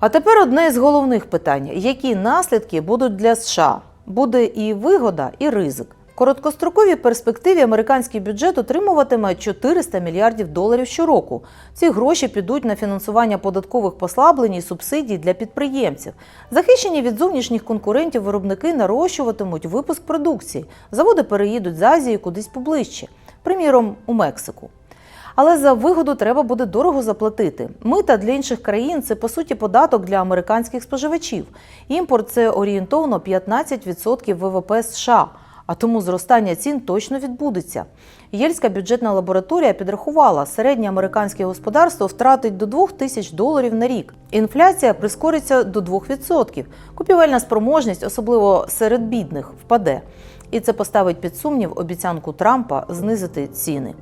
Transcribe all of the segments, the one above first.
А тепер одне з головних питань: які наслідки будуть для США? Буде і вигода, і ризик. В короткостроковій перспективі американський бюджет отримуватиме 400 мільярдів доларів щороку. Ці гроші підуть на фінансування податкових послаблень і субсидій для підприємців. Захищені від зовнішніх конкурентів виробники нарощуватимуть випуск продукції. Заводи переїдуть з Азії кудись поближче, приміром у Мексику. Але за вигоду треба буде дорого заплатити. Мита для інших країн це по суті податок для американських споживачів. Імпорт це орієнтовно 15% ВВП США. А тому зростання цін точно відбудеться. Єльська бюджетна лабораторія підрахувала, середнє американське господарство втратить до 2 тисяч доларів на рік. Інфляція прискориться до 2%. Купівельна спроможність, особливо серед бідних, впаде. І це поставить під сумнів обіцянку Трампа знизити ціни.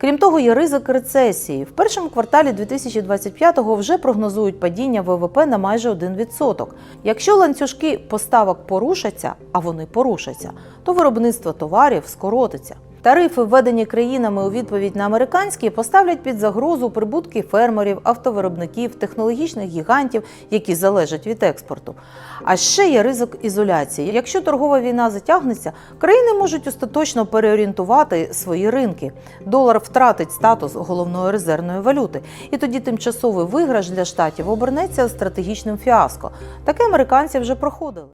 Крім того, є ризик рецесії. В першому кварталі 2025-го вже прогнозують падіння ВВП на майже 1%. Якщо ланцюжки поставок порушаться, а вони порушаться, то виробництво товарів скоротиться. Тарифи, введені країнами у відповідь на американські, поставлять під загрозу прибутки фермерів, автовиробників, технологічних гігантів, які залежать від експорту. А ще є ризик ізоляції. Якщо торгова війна затягнеться, країни можуть остаточно переорієнтувати свої ринки. Долар втратить статус головної резервної валюти, і тоді тимчасовий виграш для штатів обернеться стратегічним фіаско. Таке американці вже проходили.